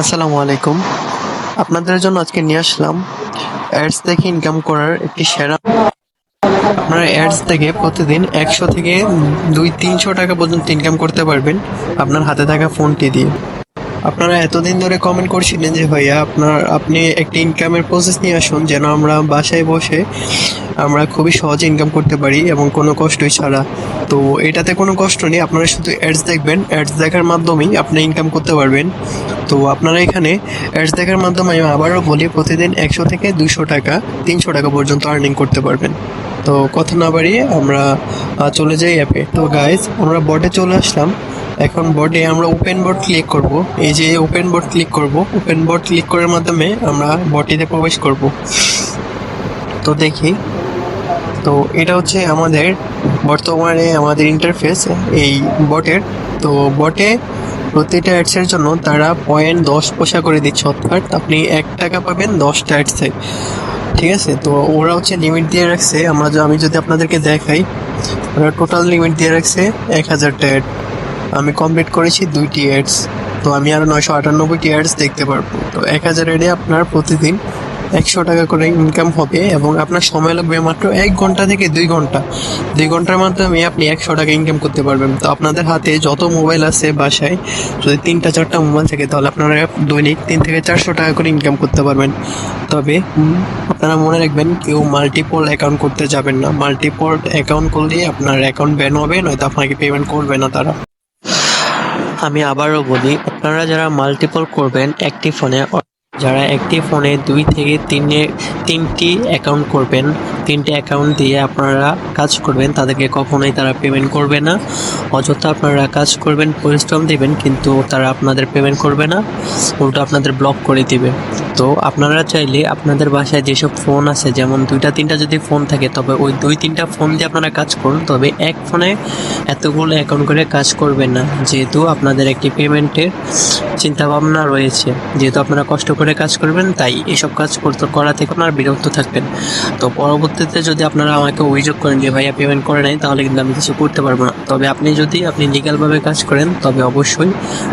আসসালামু আলাইকুম। আপনাদের জন্য আজকে নিয়ে আসলাম অ্যাডস থেকে ইনকাম করার একটি সেরা। আপনারা অ্যাডস থেকে প্রতিদিন একশো থেকে দুই তিনশো টাকা পর্যন্ত ইনকাম করতে পারবেন আপনার হাতে থাকা ফোনটি দিয়ে। আপনারা এতদিন ধরে কমেন্ট করছিলেন যে, ভাইয়া, আপনার, আপনি একটি ইনকামের প্রসেস নিয়ে আসুন, যেন আমরা বাসায় বসে আমরা খুবই সহজে ইনকাম করতে পারি এবং কোনো কষ্টই ছাড়া। তো এটাতে কোনো কষ্ট নেই, আপনারা শুধু অ্যাডস দেখবেন। অ্যাডস দেখার মাধ্যমেই আপনি ইনকাম করতে পারবেন। তো আপনারা এখানে অ্যাডস দেখার মাধ্যমে আমি আবারও বলি, প্রতিদিন একশো থেকে দুশো টাকা, তিনশো টাকা পর্যন্ত আর্নিং করতে পারবেন। তো কথা না বাড়িয়ে আমরা চলে যাই অ্যাপে তো গাইজ আমরা বটে চলে আসলাম। এখন বটে আমরা ওপেন বোর্ড ক্লিক করব। এই যে ওপেন বোর্ড ক্লিক করব ওপেন বোর্ড ক্লিক করার মাধ্যমে আমরা বটিতে প্রবেশ করব। তো দেখি। তো এটা হচ্ছে আমাদের বর্তমানে আমাদের ইন্টারফেস এই বটের তো বটে প্রতিটা অ্যাডসের জন্য তারা পয়েন্ট দশ পয়সা করে দিচ্ছে। অর্থাৎ আপনি এক টাকা পাবেন দশটা অ্যাডসে ঠিক আছে? তো ওরা হচ্ছে লিমিট দিয়ে রাখছে। আমরা আমি যদি আপনাদেরকে দেখাই, ওরা টোটাল লিমিট দিয়ে রাখছে এক হাজারটা অ্যাড আমি কমপ্লিট করেছি দুইটি অ্যাডস তো আমি আরও নয়শো আটানব্বইটি অ্যাডস দেখতে পারব। তো এক হাজার অ্যাডে আপনার প্রতিদিন একশো টাকা করে ইনকাম হবে এবং আপনার সময় লাগবে মাত্র এক ঘণ্টা থেকে দুই ঘণ্টা। দুই ঘণ্টার মাধ্যমে আপনি একশো টাকা ইনকাম করতে পারবেন। তো আপনাদের হাতে যত মোবাইল আছে বাসায়, যদি তিনটা চারটা মোবাইল থাকে, তাহলে আপনারা দৈনিক তিন থেকে চারশো টাকা করে ইনকাম করতে পারবেন। তবে আপনারা মনে রাখবেন, কেউ মাল্টিপল অ্যাকাউন্ট করতে যাবেন না। মাল্টিপল অ্যাকাউন্ট করলে আপনার অ্যাকাউন্ট ব্যান হবে, নয়তো আপনাকে পেমেন্ট করবে না তারা। আমি আবারও বলি আপনারা যারা মাল্টিপল করবেন একটি ফোনে যারা একটি ফোনে দুই থেকে তিনে, তিনটি অ্যাকাউন্ট করবেন, তিনটে অ্যাকাউন্ট দিয়ে আপনারা কাজ করবেন, তাদেরকে কখনোই তারা পেমেন্ট করবে না। অযথা আপনারা কাজ করবেন, পরিশ্রম দেবেন, কিন্তু তারা আপনাদের পেমেন্ট করবে না, উল্টো আপনাদের ব্লক করে দিবে। তো আপনারা চাইলে আপনাদের বাসায় যেসব ফোন আছে, যেমন দুইটা, তিনটা যদি ফোন থাকে, তবে ওই দুই, তিনটা ফোন দিয়ে আপনারা কাজ করুন, তবে এক ফোনে এতগুলো অ্যাকাউন্ট করে কাজ করবেন না। যেহেতু আপনাদের একটি পেমেন্টের চিন্তা ভাবনা রয়েছে, যেহেতু আপনারা কষ্ট করে কাজ করবেন, তাই এসব কাজ করতে, করা থেকে আপনারা বিরক্ত থাকবেন। তো পরবর্তীতে যদি আপনারা আমাকে অভিযোগ করেন যে, ভাইয়া পেমেন্ট করে নাই, তাহলে কিন্তু আমি কিছু করতে পারব না। তবে আপনি যদি, আপনি লিগ্যালভাবে কাজ করেন, তবে অবশ্যই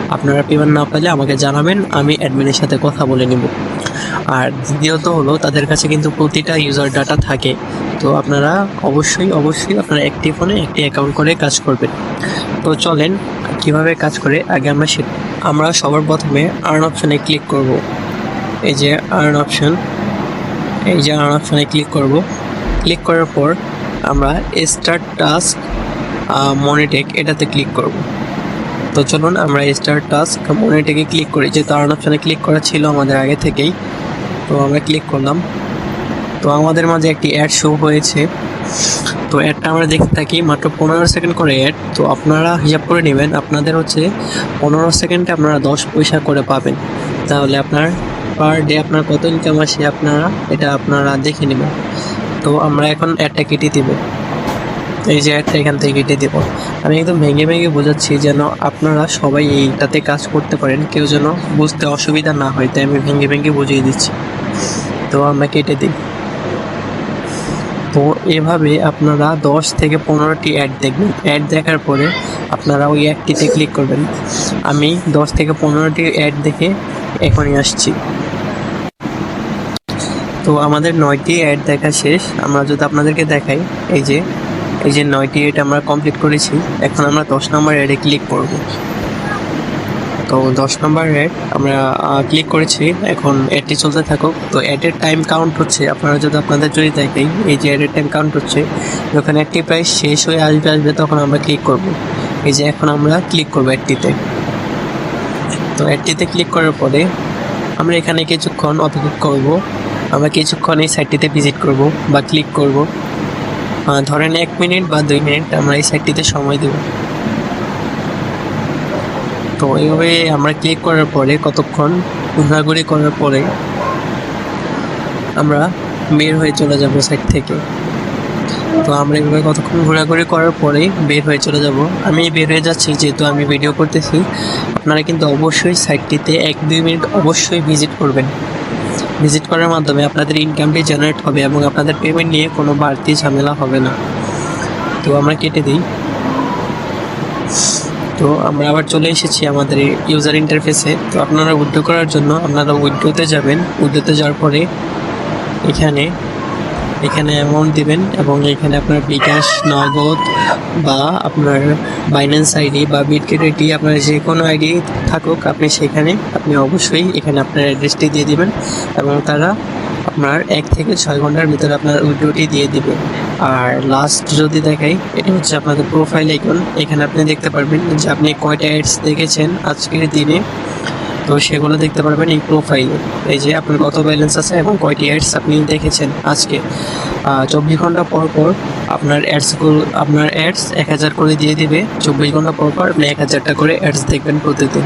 আপনারা পেমেন্ট না পেলে আমাকে জানাবেন, আমি অ্যাডমিনের সাথে কথা বলে নিব। আর দ্বিতীয়ত হলো, তাদের কাছে কিন্তু প্রতিটা ইউজার ডাটা থাকে। তো আপনারা অবশ্যই অবশ্যই আপনারা একটি ফোনে একটি অ্যাকাউন্ট করে কাজ করবেন। তো চলেন, কীভাবে কাজ করে, আগে আমরা আমরা সবার প্রথমে আর্ন অপশনে ক্লিক করব। এই যে আর্ন অপশন, এই যে আর্ন অপশনে ক্লিক করব। ক্লিক করার পর আমরা স্টার্ট টাস্ক মনিটেক এটাতে ক্লিক করব। তো চলুন আমরা স্টার টাস্ক মনিটেকে ক্লিক করি। যেহেতু আর্ন অপশানে ক্লিক করা ছিল আমাদের আগে থেকেই, তো আমরা ক্লিক করলাম। তো আমাদের মাঝে একটি অ্যাড শো হয়েছে। তো অ্যাডটা আমরা দেখতে থাকি, মাত্র পনেরো সেকেন্ড করে অ্যাড তো আপনারা হিসাব করে নেবেন, আপনাদের হচ্ছে পনেরো সেকেন্ডে আপনারা দশ পয়সা করে পাবেন। তাহলে আপনার পার ডে আপনার কত ইনকাম আসে আপনারা, এটা আপনারা দেখে নেবেন। তো আমরা এখন অ্যাডটা কেটে দিব। এই যে অ্যাডটা এখান থেকে কেটে দেবো। আমি একদম ভেঙে ভেঙে বোঝাচ্ছি যেন আপনারা সবাই এইটাতে কাজ করতে পারেন, কেউ যেন বুঝতে অসুবিধা না হয়, তাই আমি ভেঙে ভেঙে বুঝিয়ে দিচ্ছি। তো আমরা কেটে দিই। তো এভাবে আপনারা দশ থেকে পনেরোটি অ্যাড দেখবেন। অ্যাড দেখার পরে আপনারা ওই অ্যাডটিতে ক্লিক করবেন। আমি দশ থেকে পনেরোটি অ্যাড দেখে এখনই আসছি। তো আমাদের নয়টি অ্যাড দেখা শেষ। আমরা যদি আপনাদেরকে দেখাই, এই যে এই যে নয়টি অ্যাড আমরা কমপ্লিট করেছি, এখন আমরা দশ নম্বর অ্যাডে ক্লিক করব। তো দশ নম্বর অ্যাড আমরা ক্লিক করেছি, এখন অ্যাডটি চলতে থাকুক। তো অ্যাডের টাইম কাউন্ট হচ্ছে, আপনারা যদি আপনাদের যদি দেখেন, এই যে অ্যাডের টাইম কাউন্ট হচ্ছে, যখন অ্যাডটি প্রায় শেষ হয়ে আসবে আসবে, তখন আমরা ক্লিক করব। এই যে এখন আমরা ক্লিক করব অ্যাডটিতে তো অ্যাডটিতে ক্লিক করার পরে, আমরা এখানে কিছুক্ষণ অপেক্ষা করব। আমরা কিছুক্ষণ এই সাইটটিতে ভিজিট করব বা ক্লিক করব। ধরেন এক মিনিট বা দুই মিনিট আমরা এই সাইটটিতে সময় দেব। তো এইভাবে আমরা ক্লিক করার পরে, কতক্ষণ ঘোরাঘুরি করার পরে আমরা বের হয়ে চলে যাব সাইট থেকে। তো আমরা এভাবে কতক্ষণ ঘোরাঘুরি করার পরে বের হয়ে চলে যাব। আমি বের হয়ে যাচ্ছি, যেহেতু আমি ভিডিও করতেছি, আপনারা কিন্তু অবশ্যই সাইটটিতে এক দুই মিনিট অবশ্যই ভিজিট করবেন। ভিজিট করার মাধ্যমে আপনাদের ইনকামটি জেনারেট হবে এবং আপনাদের পেমেন্ট নিয়ে কোনো বাড়তি ঝামেলা হবে না। তো আমরা কেটে দিই। তো আমরা আবার চলে এসেছি আমাদের ইউজার ইন্টারফেসে তো আপনারা উইড্রো করার জন্য আপনারা উইড্রোতে যাবেন। উইড্রোতে যাওয়ার পরে এখানে এখানে অ্যামাউন্ট দিবেন এবং এখানে আপনার বিকাশ, নগদ বা আপনার বাইন্যান্স আইডি বা বিটকেট আপনার যে কোনো আইডি থাকুক, আপনি সেখানে, আপনি অবশ্যই এখানে আপনার অ্যাড্রেসটি দিয়ে দিবেন এবং তারা আপনার এক থেকে ছয় ঘণ্টার ভিতরে আপনার উইড্রোটি দিয়ে দিবে। আর লাস্ট যদি দেখাই, এটা হচ্ছে আপনাদের প্রোফাইল আইকন এখানে আপনি দেখতে পারবেন যে আপনি কয়টা অ্যাডস দেখেছেন আজকের দিনে। তো সেগুলো দেখতে পারবেন এই প্রোফাইলে এই যে আপনার কত ব্যালেন্স আছে এবং কয়টি অ্যাডস আপনি দেখেছেন আজকে। চব্বিশ ঘণ্টা পর পর আপনার অ্যাডসগুলো আপনার অ্যাডস এক হাজার করে দিয়ে দিবে। চব্বিশ ঘণ্টা পর পর আপনি এক হাজারটা করে অ্যাডস দেখবেন প্রতিদিন।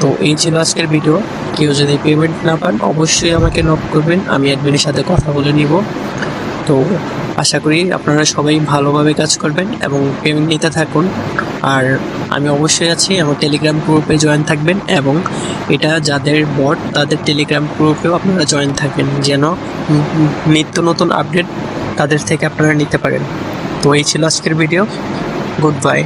তো এই ছিল আজকের ভিডিও কেউ যদি পেমেন্ট না পান, অবশ্যই আমাকে নক করবেন। আমি অ্যাডমিনের সাথে কথা বলে নিব। তো আশা করি আপনারা সবাই ভালোভাবে কাজ করবেন এবং পেমেন্ট নিতে থাকুন। আর আমি অবশ্যই আছি আমার টেলিগ্রাম গ্রুপে জয়েন থাকবেন এবং এটা যাদের বট তাদের টেলিগ্রাম গ্রুপেও আপনারা জয়েন থাকবেন যেন নিত্য নতুন আপডেট তাদের থেকে আপনারা নিতে পারেন। তো এই ছিল আজকের ভিডিও গুড বাই